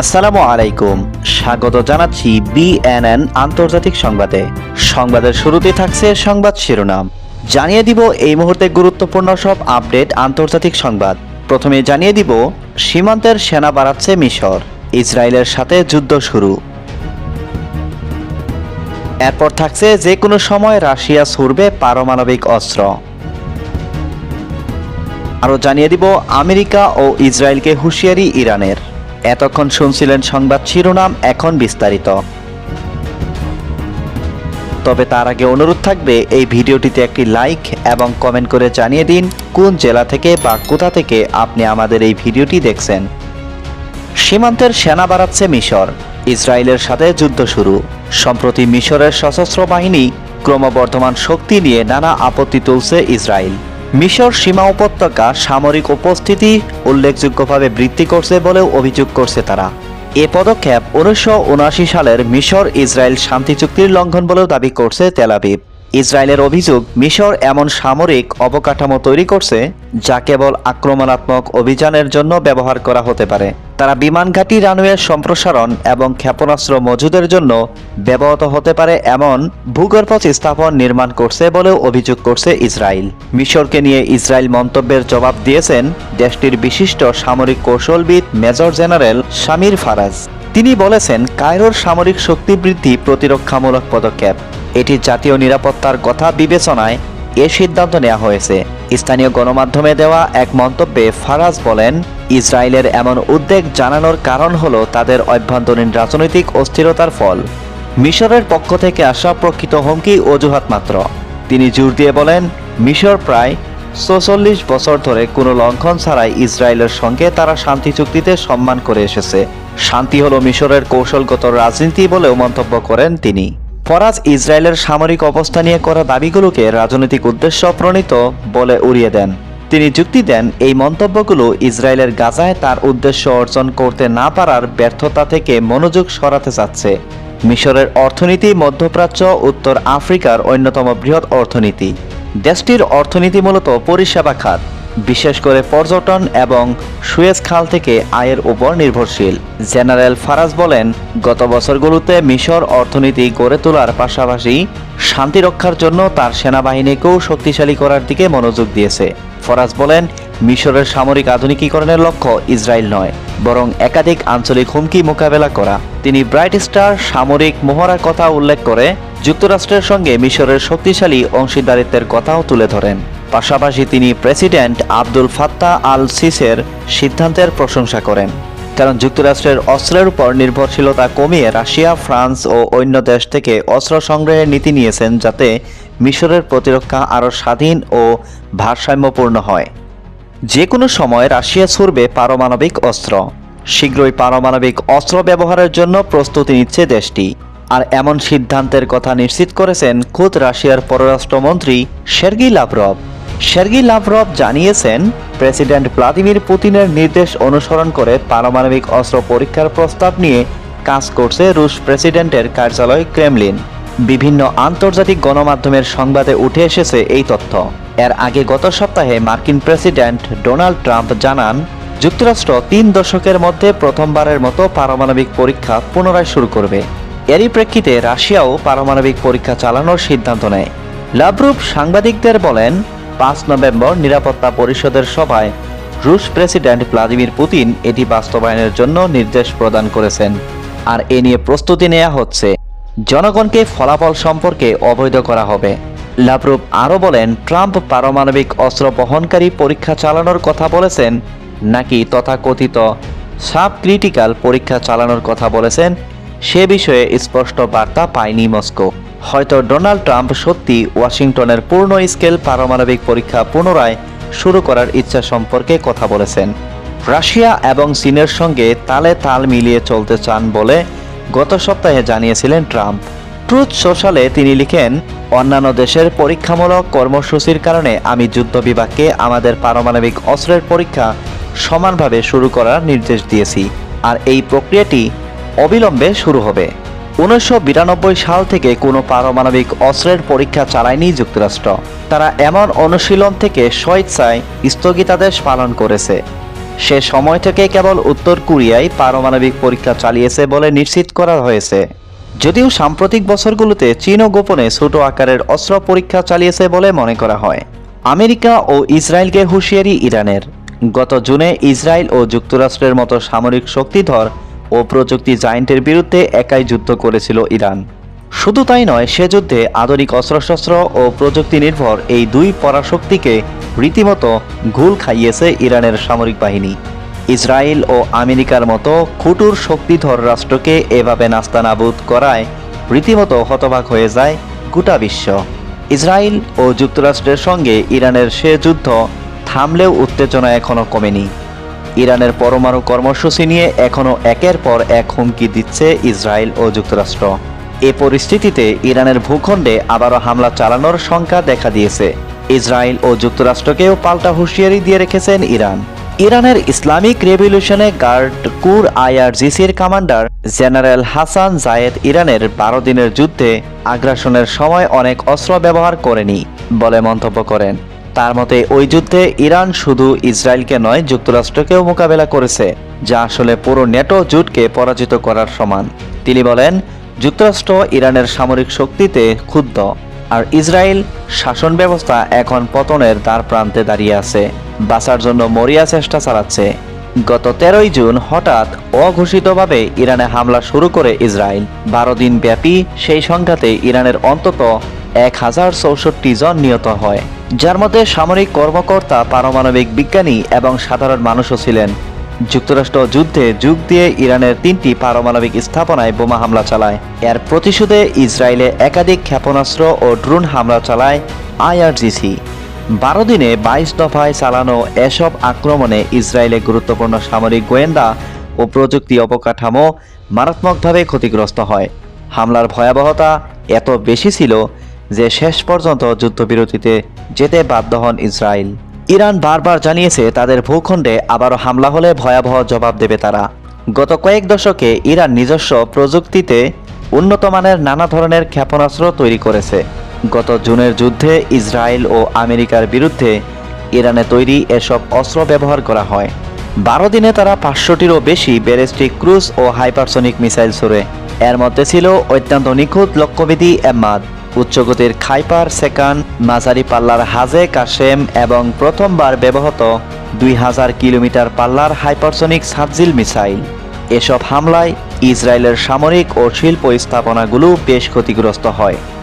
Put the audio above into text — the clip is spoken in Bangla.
আসসালামু আলাইকুম। স্বাগত জানাচ্ছি বিএনএন আন্তর্জাতিক সংবাদে। সংবাদের শুরুতে থাকছে সংবাদ শিরোনাম। জানিয়ে দিব এই মুহূর্তে গুরুত্বপূর্ণ সব আপডেট আন্তর্জাতিক সংবাদ। প্রথমে জানিয়ে দিব, সীমান্তের সেনা বাড়াচ্ছে মিশর। ইসরায়েলের সাথে যুদ্ধ শুরু। এরপর থাকছে যে কোনো সময় রাশিয়া ছুড়বে পারমাণবিক অস্ত্র। আরও জানিয়ে দিব, আমেরিকা ও ইসরায়েলকে হুঁশিয়ারি ইরানের। এতক্ষণ শুনছিলেন সংবাদ শিরোনাম, এখন বিস্তারিত। তবে তার আগে অনুরোধ থাকবে, এই ভিডিওটিতে একটি লাইক এবং কমেন্ট করে জানিয়ে দিন কোন জেলা থেকে বা কোথা থেকে আপনি আমাদের এই ভিডিওটি দেখছেন। সীমান্তের সেনা বাড়াচ্ছে মিশর। ইসরায়েলের সাথে যুদ্ধ শুরু। সম্প্রতি মিশরের সশস্ত্র বাহিনী ক্রমবর্ধমান শক্তি নিয়ে নানা আপত্তি তুলছে ইসরায়েল। মিশর সীমা উপত্যকা সামরিক উপস্থিতি উল্লেখযোগ্যভাবে বৃদ্ধি করছে বলেও অভিযোগ করছে তারা। এ পদক্ষেপ উনিশশো সালের মিশর ইসরায়েল শান্তি চুক্তির লঙ্ঘন বলেও দাবি করছে তেলাবিব ইসরায়েলের অভিযোগ, মিশর এমন সামরিক অবকাঠামো তৈরি করছে যা কেবল আক্রমণাত্মক অভিযানের জন্য ব্যবহার করা হতে পারে। তারা বিমান ঘাঁটি রানওয়ের সম্প্রসারণ এবং ক্ষেপণাস্ত্র মজুদের জন্য ব্যবহৃত হতে পারে এমন ভূগর্ভ স্থাপন নির্মাণ করছে বলেও অভিযোগ করছে ইসরায়েল। মিশরকে নিয়ে ইসরায়েল মন্তব্যের জবাব দিয়েছেন দেশটির বিশিষ্ট সামরিক কৌশলবিদ মেজর জেনারেল শামির ফারাজ। তিনি বলেছেন, কায়রোর সামরিক শক্তি বৃদ্ধি প্রতিরক্ষামূলক পদক্ষেপ। এটি জাতীয় নিরাপত্তার কথা বিবেচনায় এ সিদ্ধান্ত নেওয়া হয়েছে। স্থানীয় গণমাধ্যমে দেওয়া এক মন্তব্যে ফারাজ বলেন, ইসরায়েলের এমন উদ্বেগ জানানোর কারণ হল তাদের অভ্যন্তরীণ রাজনৈতিক অস্থিরতার ফল। মিশরের পক্ষ থেকে আসা প্রকৃত হুমকি অজুহাত মাত্র। তিনি জোর দিয়ে বলেন, মিশর প্রায় ছচল্লিশ বছর ধরে কোনো লঙ্ঘন ছাড়াই ইসরায়েলের সঙ্গে তারা শান্তি চুক্তিতে সম্মান করে এসেছে। শান্তি হলো মিশরের কৌশলগত রাজনীতি বলেও মন্তব্য করেন তিনি। ফরাজ ইসরায়েলের সামরিক অবস্থা নিয়ে করা দাবিগুলোকে রাজনৈতিক উদ্দেশ্য প্রণীত বলে উড়িয়ে দেন। তিনি যুক্তি দেন, এই মন্তব্যগুলো ইসরায়েলের গাজায় তার উদ্দেশ্য অর্জন করতে না পারার ব্যর্থতা থেকে মনোযোগ সরাতে চাচ্ছে। মিশরের অর্থনীতি মধ্যপ্রাচ্য, উত্তর আফ্রিকার অন্যতম বৃহৎ অর্থনীতি। দেশটির অর্থনীতি মূলত পরিষেবা খাত। বিশেষ করে পর্যটন এবং সুয়েজ খাল থেকে আয়ের উপর নির্ভরশীল। জেনারেল ফারাজ বলেন, গত বছরগুলোতে মিশর অর্থনীতি গড়ে তোলার পাশাপাশি শান্তি রক্ষার জন্য তার সেনাবাহিনীকেও শক্তিশালী করার দিকে মনোযোগ দিয়েছে। ফরাজ বলেন, মিশরের সামরিক আধুনিকীকরণের লক্ষ্য ইসরায়েল নয়, বরং একাধিক আঞ্চলিক হুমকি মোকাবেলা করা। তিনি ব্রাইট স্টার সামরিক মহড়ার কথা উল্লেখ করে, যুক্তরাষ্ট্রের সঙ্গে মিশরের শক্তিশালী অংশীদারিত্বের কথাও তুলে ধরেন। পাশাপাশি তিনি প্রেসিডেন্ট আব্দুল ফাত্তা আল সিসের সিদ্ধান্তের প্রশংসা করেন। কারণ যুক্তরাষ্ট্রের অস্ত্রের উপর নির্ভরশীলতা কমিয়ে রাশিয়া, ফ্রান্স ও অন্য দেশ থেকে অস্ত্র সংগ্রহের নীতি নিয়েছেন যাতে মিশরের প্রতিরক্ষা আরও স্বাধীন ও ভারসাম্যপূর্ণ হয়। যে কোনো সময় রাশিয়া ছুড়বে পারমাণবিক অস্ত্র। শীঘ্রই পারমাণবিক অস্ত্র ব্যবহারের জন্য প্রস্তুতি নিচ্ছে দেশটি। আর এমন সিদ্ধান্তের কথা নিশ্চিত করেছেন খুদ রাশিয়ার পররাষ্ট্রমন্ত্রী সের্গি লাভরভ সের্গি লাভরভ জানিয়েছেন, প্রেসিডেন্ট ভ্লাদিমির পুতিনের নির্দেশ অনুসরণ করে পারমাণবিক অস্ত্র পরীক্ষার প্রস্তাব নিয়ে কাজ করছে রুশ প্রেসিডেন্টের কার্যালয় ক্রেমলিন। বিভিন্ন আন্তর্জাতিক গণমাধ্যমের সংবাদে উঠে এসেছে এই তথ্য। এর আগে গত সপ্তাহে মার্কিন প্রেসিডেন্ট ডোনাল্ড ট্রাম্প জানান, যুক্তরাষ্ট্র তিন দশকের মধ্যে প্রথমবারের মতো পারমাণবিক পরীক্ষা পুনরায় শুরু করবে। এরই প্রেক্ষিতে রাশিয়াও পারমাণবিক পরীক্ষা চালানোর সিদ্ধান্ত নেয়। লাভরুভ সাংবাদিকদের বলেন পাঁচ নভেম্বর নিরাপত্তা পরিষদের সভায় রুশ প্রেসিডেন্ট ভ্লাদিমির পুতিন এটি বাস্তবায়নের জন্য নির্দেশ প্রদান করেছেন। আর এ নিয়ে প্রস্তুতি নেওয়া হচ্ছে। জনগণকে ফলাফল সম্পর্কে অবৈধ করা হবে। লাভরুভ আরও বলেন, ট্রাম্প পারমাণবিক অস্ত্র বহনকারী পরীক্ষা চালানোর কথা বলেছেন, নাকি তথাকথিত সাব ক্রিটিক্যাল পরীক্ষা চালানোর কথা বলেছেন, সে বিষয়ে স্পষ্ট বার্তা পায়নি মস্কো। হয়তো ডোনাল্ড ট্রাম্প সত্যি ওয়াশিংটনের পূর্ণ স্কেল পারমাণবিক পরীক্ষা পুনরায় শুরু করার ইচ্ছা সম্পর্কে কথা বলেছেন। রাশিয়া এবং চীনের সঙ্গে তালে তাল মিলিয়ে চলতে চান বলে গত সপ্তাহে জানিয়েছিলেন ট্রাম্প। ট্রুথ সোশ্যালে তিনি লিখেন, অন্যান্য দেশের পরীক্ষামূলক কর্মসূচির কারণে আমি যুদ্ধ বিভাগকে আমাদের পারমাণবিক অস্ত্রের পরীক্ষা সমানভাবে শুরু করার নির্দেশ দিয়েছি, আর এই প্রক্রিয়াটি অবিলম্বে শুরু হবে। উনিশশো বিরানব্বই সাল থেকে কোনো পারমাণবিক অস্ত্রের পরীক্ষা চালায়নি যুক্তরাষ্ট্র। তারা এমন অনুশীলন থেকে স্বেচ্ছায় স্থগিতাদেশ পালন করেছে। সে সময় থেকে কেবল উত্তর কোরিয়ায় পারমাণবিক পরীক্ষা চালিয়েছে বলে নিশ্চিত করা হয়েছে। যদিও সাম্প্রতিক বছরগুলোতে চীনও গোপনে ছোট আকারের অস্ত্র পরীক্ষা চালিয়েছে বলে মনে করা হয়। আমেরিকা ও ইসরায়েলকে হুঁশিয়ারি ইরানের। গত জুনে ইসরায়েল ও যুক্তরাষ্ট্রের মতো সামরিক শক্তিধর ও প্রযুক্তি জায়েন্টের বিরুদ্ধে একাই যুদ্ধ করেছিল ইরান। শুধু তাই নয়, সে যুদ্ধে আধুনিক অস্ত্রশস্ত্র ও প্রযুক্তি নির্ভর এই দুই পরাশক্তিকে রীতিমতো ঘুল খাইয়েছে ইরানের সামরিক বাহিনী। ইসরায়েল ও আমেরিকার মতো খুটুর শক্তিধর রাষ্ট্রকে এভাবে নাস্তানাবুদ করায় রীতিমতো হতবাক হয়ে যায় গোটা বিশ্ব। ইসরায়েল ও যুক্তরাষ্ট্রের সঙ্গে ইরানের সে যুদ্ধ থামলেও উত্তেজনা এখনও কমেনি। ইরানের পরমাণু কর্মসূচি নিয়ে এখনও একের পর এক হুমকি দিচ্ছে ইসরায়েল ও যুক্তরাষ্ট্র। এ পরিস্থিতিতে ইরানের ভূখণ্ডে আবারও হামলা চালানোর শঙ্কা দেখা দিয়েছে। ইসরায়েল ও যুক্তরাষ্ট্রকেও পাল্টা হুঁশিয়ারি দিয়ে রেখেছেন ইরান। ইরানের ইসলামিক রেভলিউশনে গার্ড কুর আইআরজিসির কমান্ডার জেনারেল হাসান জায়েদ ইরানের বারো দিনের যুদ্ধে আগ্রাসনের সময় অনেক অস্ত্র ব্যবহার করেনি বলে মন্তব্য করেন। তার মতে, ওই যুদ্ধে ইরান শুধু ইসরায়েলকে নয়, যুক্তরাষ্ট্রকেও মোকাবেলা করেছে, যা আসলে পুরো নেটো জোটকে পরাজিত করার সমান। তিনি বলেন, যুক্তরাষ্ট্র ইরানের সামরিক শক্তিতে ক্ষুব্ধ, আর ইসরায়েল শাসন ব্যবস্থা এখন পতনের দ্বার প্রান্তে দাঁড়িয়ে আছে, বাঁচার জন্য মরিয়া চেষ্টা চালাচ্ছে। গত তেরোই জুন হঠাৎ অঘোষিতভাবে ইরানে হামলা শুরু করে ইসরায়েল। বারো দিন ব্যাপী সেই সংঘাতে ইরানের অন্তত এক হাজার চৌষট্টি জন নিহত হয়। যার মধ্যে সামরিক কর্মকর্তা, পারমাণবিক বিজ্ঞানী এবং সাধারণ মানুষও ছিলেন। যুক্তরাষ্ট্র যুদ্ধে যোগ দিয়ে ইরানের তিনটি পারমাণবিক স্থাপনায় বোমা হামলা চালায়। এর প্রতিশোধে ইসরায়েলে একাধিক ক্ষেপণাস্ত্র ও ড্রোন হামলা চালায় আইআরজিসি। বারো দিনে বাইশ দফায় চালানো এসব আক্রমণে ইসরায়েলে গুরুত্বপূর্ণ সামরিক গোয়েন্দা ও প্রযুক্তি অবকাঠামো মারাত্মকভাবে ক্ষতিগ্রস্ত হয়। হামলার ভয়াবহতা এত বেশি ছিল যে শেষ পর্যন্ত যুদ্ধবিরতিতে যেতে বাধ্য হন ইসরায়েল। ইরান বারবার জানিয়েছে তাদের ভূখণ্ডে আবারও হামলা হলে ভয়াবহ জবাব দেবে তারা। গত কয়েক দশকে ইরান নিজস্ব প্রযুক্তিতে উন্নত মানের নানা ধরনের ক্ষেপণাস্ত্র তৈরি করেছে। গত জুনের যুদ্ধে ইসরায়েল ও আমেরিকার বিরুদ্ধে ইরানে তৈরি এসব অস্ত্র ব্যবহার করা হয়। বারো দিনে তারা পাঁচশোটিরও বেশি ব্যালিস্টিক ক্রুজ ও হাইপারসনিক মিসাইল ছড়ে। এর মধ্যে ছিল অত্যন্ত নিখুঁত লক্ষ্যবিধি এম্মাদ উচ্চগতির খাইপার সেকান, মাঝারি পাল্লার হাজে কাশেম এবং প্রথমবার ব্যবহৃত দুই হাজার কিলোমিটার পাল্লার হাইপারসনিক সাবজিল মিসাইল। এসব হামলায় ইসরায়েলের সামরিক ও শিল্প স্থাপনাগুলো বেশ ক্ষতিগ্রস্ত হয়।